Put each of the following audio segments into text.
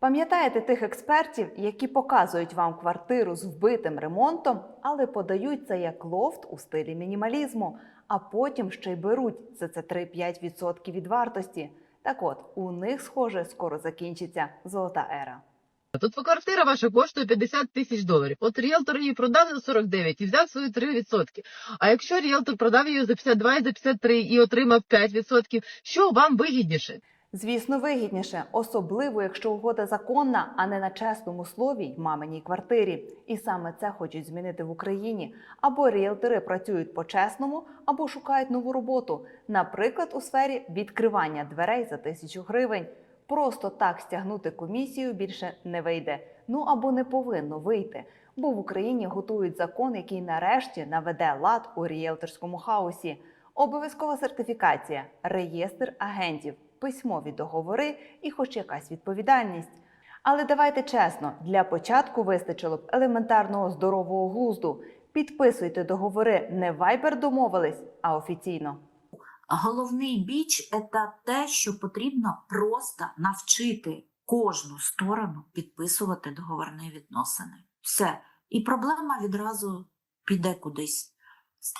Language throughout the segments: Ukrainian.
Пам'ятаєте тих експертів, які показують вам квартиру з вбитим ремонтом, але подають це як лофт у стилі мінімалізму, а потім ще й беруть за це 3-5% від вартості. Так от, у них, схоже, скоро закінчиться золота ера. Тут квартира ваша коштує 50 тисяч доларів. От ріелтор її продав за 49 і взяв свої 3%. А якщо ріелтор продав її за 52 і за 53 і отримав 5%, що вам вигідніше? Звісно, вигідніше, особливо якщо угода законна, а не на чесному слові й маминій квартирі. І саме це хочуть змінити в Україні. Або ріелтори працюють по-чесному, або шукають нову роботу, наприклад, у сфері відкривання дверей за тисячу гривень. Просто так стягнути комісію більше не вийде. Ну або не повинно вийти. Бо в Україні готують закон, який нарешті наведе лад у ріелторському хаосі. Обов'язкова сертифікація, реєстр агентів, письмові договори і хоч якась відповідальність. Але давайте чесно, для початку вистачило б елементарного здорового глузду. Підписуйте договори не Viber домовились, а офіційно. Головний біч це те, що потрібно просто навчити кожну сторону підписувати договорні відносини. Все. І проблема відразу піде кудись.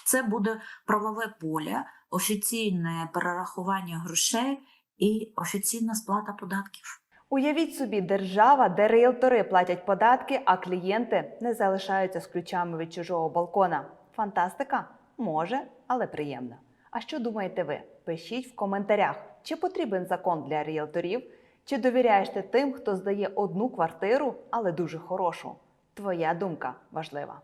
Це буде правове поле, офіційне перерахування грошей і офіційна сплата податків. Уявіть собі держава, де ріелтори платять податки, а клієнти не залишаються з ключами від чужого балкона. Фантастика? Може, але приємна. А що думаєте ви? Пишіть в коментарях, чи потрібен закон для ріелторів, чи довіряєш ти тим, хто здає одну квартиру, але дуже хорошу. Твоя думка важлива.